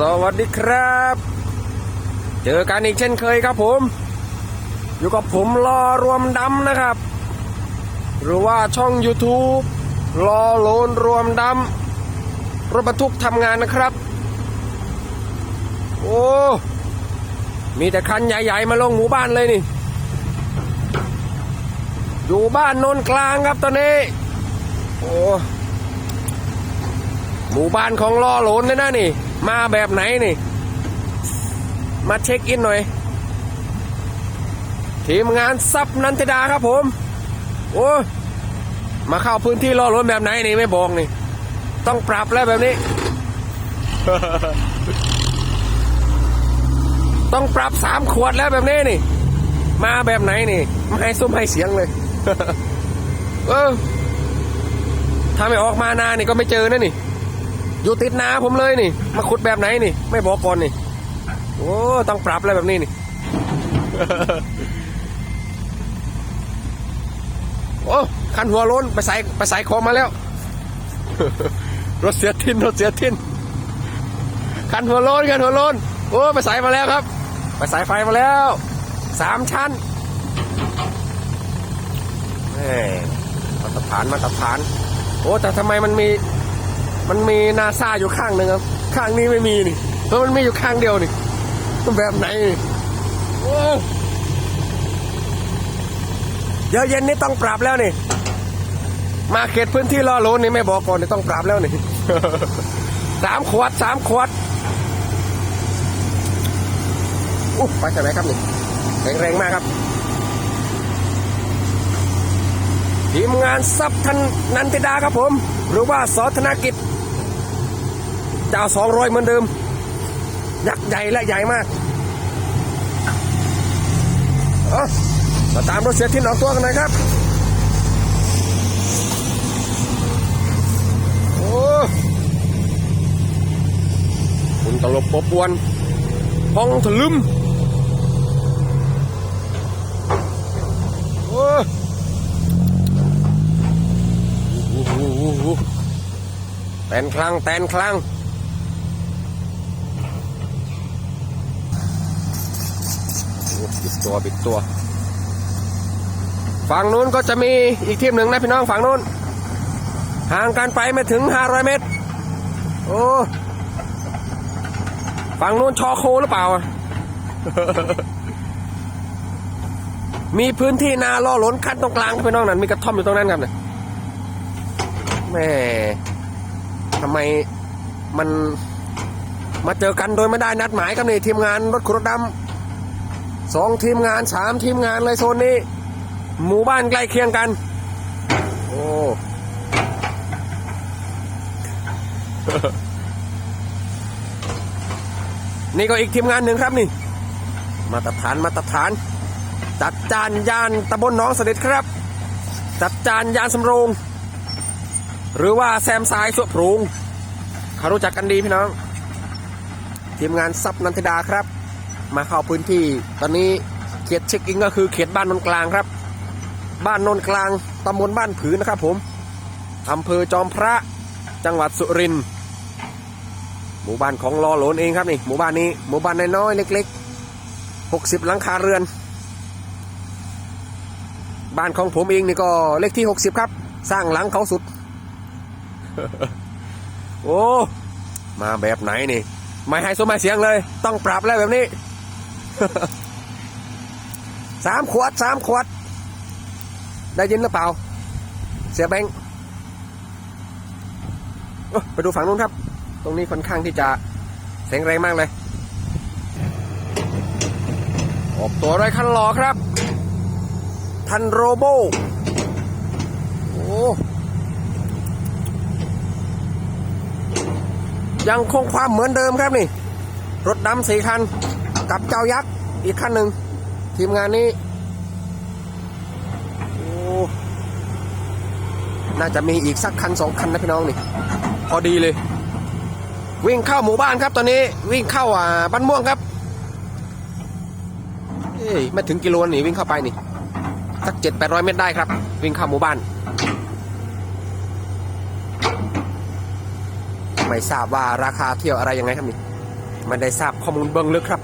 สวัสดีครับ เจอกันอีกเช่นเคยครับผม อยู่กับผมรอรวมดำนะครับ หรือว่าช่อง YouTube รอโลนรวมดำรถบรรทุกทำงานนะครับ โอ้ มีแต่คันใหญ่ๆ มาลงหมู่บ้านเลยนี่ อยู่บ้านโนนกลางครับตอนนี้ โอ้หมู่บ้านของล่อโหลนเลยนะนี่ มาแบบไหนนี่ มาเช็คอินหน่อย ทีมงานซับนันติดาครับผม โอ้มาเข้าพื้นที่ล่อโหลนแบบไหนนี่ไม่บอกนี่ ต้องปรับแล้วแบบนี้ ต้องปรับสามขวดแล้วแบบนี้นี่ มาแบบไหนนี่ไม่ให้ซุ้มให้เสียงเลย เออถ้าไม่ออกมานานี่ก็ไม่เจอนะนี่ อยู่ติดนาผมเลยนี่ มาขุดแบบไหนนี่ ไม่บอกก่อนนี่ โอ้ต้องปรับอะไรแบบนี้นี่ โอ้คันหัวล้นไปใส่ไปใส่คอมาแล้ว รถเสียทินรถเสียทินคันหัวล้นคันหัวล้นโอ้ไปใส่มาแล้วครับ ไปใส่ไฟมาแล้วสามชั้นแหมมาตรฐานมาตรฐาน โอ้แต่ทำไมมันมี มันมีนาซาอยู่ข้างหนึ่งครับ ข้างนี้ไม่มีนี่เพราะมันมีอยู่ข้างเดียวนี่แบบไหนนี่โอ้เดี๋ยวเย็นนี้ต้องปรับแล้วนี่ มาเขตพื้นที่รอโลนนี่ไม่บอกก่อนนี่ต้องปรับแล้วนี่สามขวดสามขวดอู้ไปใช่ไหมครับนี่แข็งแรงมากครับทีมงานซับทันนันติดาครับผม หรือว่าสอธนกิจ เจ้าสองร้อยเหมือนเดิม ยักษ์ใหญ่และใหญ่มากเอามาตามรถเสียทินออกตัวกันน่อยครับ โอ้คุณตลบปบปวนห้องถลึมโอ้โอ้โหโอ้โหแตนคลังแตนคลังโอ้ บิดตัวบิดตัว ฝั่งนู้นก็จะมีอีกทีมหนึ่งนะพี่น้องฝั่งนู้น ห่างกันไปไม่ถึง 500 เมตร โอ้ฝั่งนู้นชอโคหรือเปล่า มีพื้นที่นาล่อหล้นคันตรงกลางครับพี่น้องนั่นมีกระท่อมอยู่ตรงนั้นครับเนี่ยแม่ทำไมมันมาเจอกันโดยไม่ได้นัดหมายครับนี่ทีมงานรถขุดรถดำ สองทีมงานสามทีมงานเลยโซนนี้ หมู่บ้านใกล้เคียงกัน โอ้นี่ก็อีกทีมงานหนึ่งครับนี่ มาตรฐานมาตรฐาน จัดจานยานตำบลหนองเสด็จครับ จัดจานยานสำโรง หรือว่าแซมซายสวพรุงเขารู้จักกันดีพี่น้อง ทีมงานซับนันทดาครับ มาเข้าพื้นที่ ตอนนี้เขตเช็คอินก็คือเขตบ้านนนกลางครับ บ้านนนกลางตำบลบ้านผืนนะครับผมอำเภอจอมพระจังหวัดสุรินทร์หมู่บ้านของลอหลนเองครับนี่หมู่บ้านนี้หมู่บ้านน้อยๆเล็กๆหกสิบหลังคาเรือน บ้านของผมเองนี่ก็เลขที่หกสิบครับ สร้างหลังเขาสุด โอ้ มาแบบไหนนี่ ไม่ให้สมายเสียงเลย ต้องปรับแล้วแบบนี้ สามขวดสามขวด ได้ยินหรือเปล่า เสียแบงค์เอ้อไปดูฝั่งนู้นครับ ตรงนี้ค่อนข้างที่จะแข็งแรงมากเลย ออกตัวไรคันหล่อครับ ทันโรโบ โอ้ยังคงความเหมือนเดิมครับนี่ รถดำสี่คัน กับเจ้ายักษ์อีกคันหนึ่งทีมงานนี้น่าจะมีอีกสักคันสองคันนะพี่น้องนี่ พอดีเลย วิ่งเข้าหมู่บ้านครับตอนนี้วิ่งเข้าอ่าบ้านม่วงครับเอ้ยไม่ถึงกิโลนี่วิ่งเข้าไปนี่สักเจ็ดแปดร้อยเมตรได้ครับ วิ่งเข้าหมู่บ้านไม่ทราบว่าราคาเที่ยวอะไรยังไงครับนี่ไม่ได้ทราบข้อมูลเบื้องลึกครับ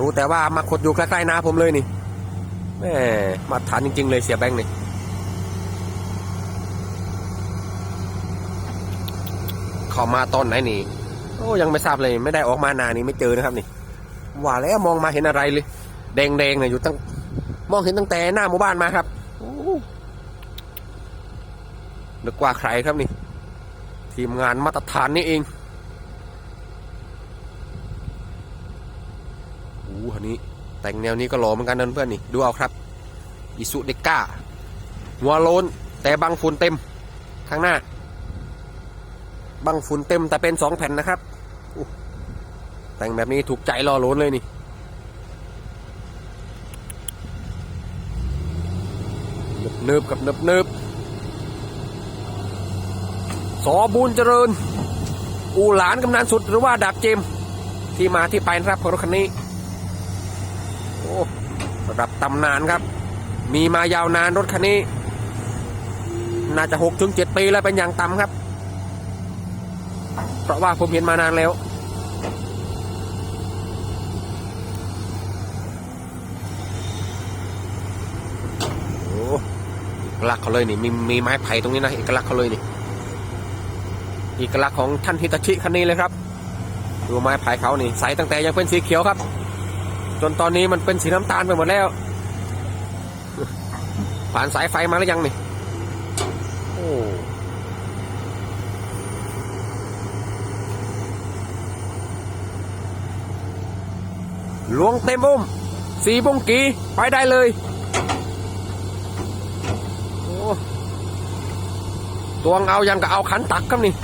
รู้แต่ว่ามาขดอยู่ใกล้ๆนาผมเลยนี่แม่มาตรฐานจริง ๆ เลยเสียแบงค์นี่เข้ามาตอนไหนนี่ โอ้ยังไม่ทราบเลยไม่ได้ออกมานานี่ไม่เจอนะครับนี่ว่าแล้วมองมาเห็นอะไรเลย แดงๆเนี่ยอยู่ตั้งมองเห็นตั้งแต่หน้าหมู่บ้านมาครับนึกว่าใครครับนี่ ทีมงานมาตรฐานนี่เอง โอ้อันนี้ แต่งแนวนี้ก็หล่อเหมือนกันนั่นเพื่อนนี่ ดูเอาครับอิสุเดก้าหัวโลนแต่บังฝุ่นเต็ม ข้างหน้า บังฝุ่นเต็มแต่เป็นสองแผ่นนะครับ แต่งแบบนี้ถูกใจรอโลนเลยนี่เนิบกับเนิบเนิบสอบูญเจริญ อูหลานกำนันสุดหรือว่าดาบเจม ที่มาที่ไปนะครับรถคันนี้ ระดับตำนานครับ มีมายาวนานรถคันนี้ น่าจะหกถึงเจ็ดปีแล้วเป็นอย่างต่ำครับ เพราะว่าผมเห็นมานานแล้วโอ้เอกลักษณ์เขาเลยนี่มีมีไม้ไผ่ตรงนี้นะเอกลักษณ์เขาเลยนี่เอกลักษณ์ของท่านฮิตาชิคันนี้เลยครับ ดูไม้ไผ่เขานี่ใสตั้งแต่ยังเป็นสีเขียวครับ จนตอนนี้มันเป็นสีน้ำตาลไปหมดแล้ว ผ่านสายไฟมาแล้วยังนี่โอ้หลวงเต็มอุ้มสีบุงกีไปได้เลยโอ้ตวงเอายังก็เอาขันตักครับนี่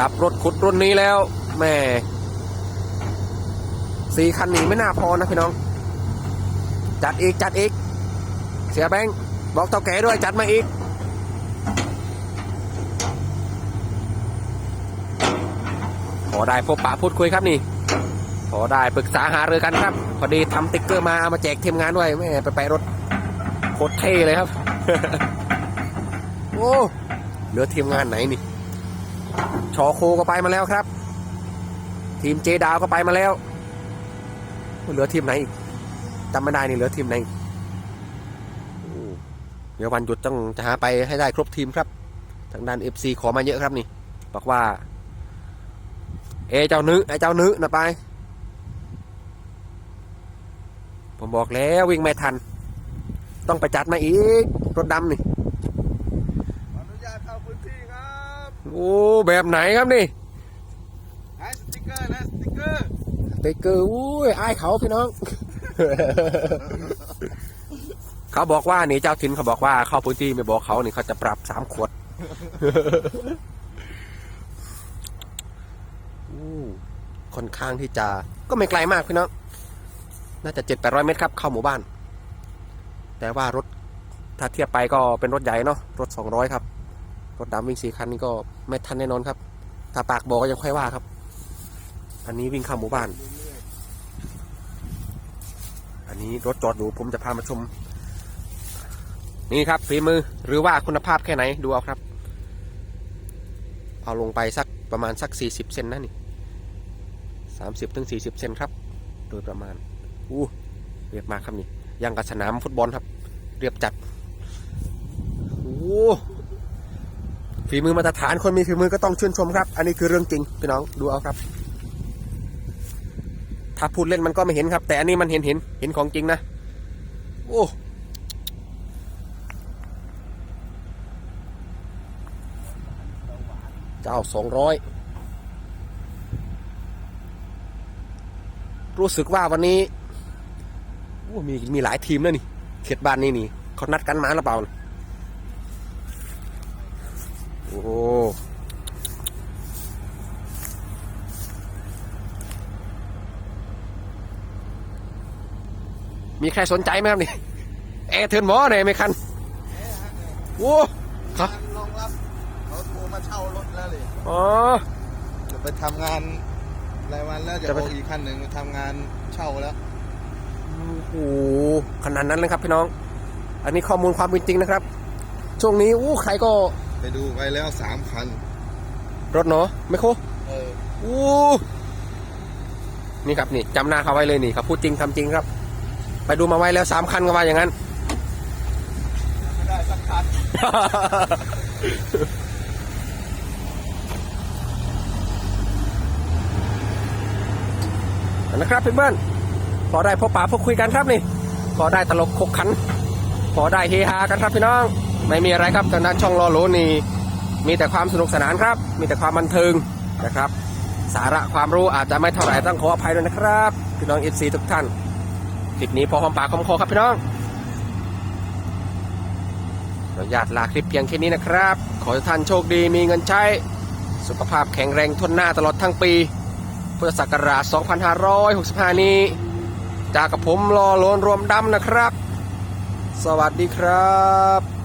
รับรถขุดรุ่นนี้แล้วแม่สี่คันนี้ไม่น่าพอนะพี่น้อง จัดอีกจัดอีก เสียแบงบอกเต่าแก่ด้วยจัดมาอีก ขอได้พบปะพูดคุยครับนี่ ขอได้ปรึกษาหารือกันครับ พอดีทำติ๊กเกอร์มาเอามาแจกทีมงานด้วยแม่ไปไปรถโคตรเท่เลยครับ โอ้เหลือทีมงานไหนนี่ ชอโคก็ไปมาแล้วครับ ทีมเจดาวก็ไปมาแล้ว เหลือทีมไหนอีกจำไม่ได้นี่เหลือทีมไหนเดี๋ยววันหยุดต้องจะหาไปให้ได้ครบทีมครับ ทางด้านเอฟซีขอมาเยอะครับนี่ บอกว่า เอเจ้านึไอเจ้านึนะไป ผมบอกแล้ววิ่งไม่ทัน ต้องไปจัดมาอีกรถดำนี่ ขออนุญาตเข้าพื้นที่ครับ โอ้แบบไหนครับนี่ให้สติ๊กเกอร์นะสติ๊กเกอร์สเตกเกอร์อุ้ยอายเขาพี่น้อง เขาบอกว่านี่เจ้าถิ่นเขาบอกว่าเข้าพื้นที่ไม่บอกเขานี่เขาจะปรับสามขวดอู้ค่อนข้างที่จะก็ไม่ไกลมากพี่น้อง น่าจะเจ็ดแปดร้อยเมตรครับเข้าหมู่บ้าน แต่ว่ารถถ้าเทียบไปก็เป็นรถใหญ่เนาะรถสองร้อยครับ รถดำวิ่งสี่คันนี่ก็ไม่ทันแน่นอนครับ ถ้าปากบอกก็ยังค่อยว่าครับ อันนี้วิ่งข้ามหมู่บ้าน อันนี้รถจอดอยู่ผมจะพามาชม นี่ครับฝีมือหรือว่าคุณภาพแค่ไหนดูเอาครับ เอาลงไปสักประมาณสัก 40 เซนนะนี่30ถึง40เซนครับ โดยประมาณ อู้เรียบมากครับนี่ยังกับสนามฟุตบอลครับ เรียบจัด โอ้ ฝีมือมาตรฐานคนมีฝีมือก็ต้องชื่นชมครับ อันนี้คือเรื่องจริงพี่น้องดูเอาครับ ถ้าพูดเล่นมันก็ไม่เห็นครับ แต่อันนี้มันเห็นเห็นเห็นของจริงนะ โอ้เจ้าสองร้อยรู้สึกว่าวันนี้มีมีหลายทีมแล้วนี่เขตบ้านนี่นี่เขานัดกันมาหรือเปล่า โอ้มีใครสนใจไหมครับนี่แอร์เทิร์นหมอไหนไหมคันโอ้ครับรองรับเขาโทรมาเช่ารถแล้วเลยอ๋อจะไปทำงานรายวันแล้วจะจะไปโออีกคันหนึ่งทำงานเช่าแล้วโอ้โหขนาดนั้นเลยครับพี่น้อง อันนี้ข้อมูลความเป็นจริงนะครับ ช่วงนี้อู้ใครก็ ไปดูไปแล้วสามคัน รถเนาะไม่โคเอออู้นี่ครับนี่จำหน้าเขาไว้เลยนี่ครับพูดจริงทำจริงครับ ไปดูมาไว้แล้วสามคันก็ว่าอย่างนั้น ไม่ได้สักคันนะครับเพื่อนๆพอได้พบปะพบคุยกันครับนี่ พอได้ตลกขกขัน พอได้เฮฮากันครับพี่น้อง ไม่มีอะไรครับทางด้านช่องรอโลนีมีแต่ความสนุกสนานครับ มีแต่ความบันเทิงนะครับ สาระความรู้อาจจะไม่เท่าไหร่ต้องขออภัยด้วยนะครับพี่น้องเอฟซีทุกท่านคลิปนี้พอหอมปากหอมคอครับพี่น้องขออนุญาตลาคลิปเพียงแค่นี้นะครับ ขอให้ท่านโชคดีมีเงินใช้ สุขภาพแข็งแรงทนหน้าตลอดทั้งปี พุทธศักราช 2565 นี้ จากกับผมรอโลนรวมดำนะครับ สวัสดีครับ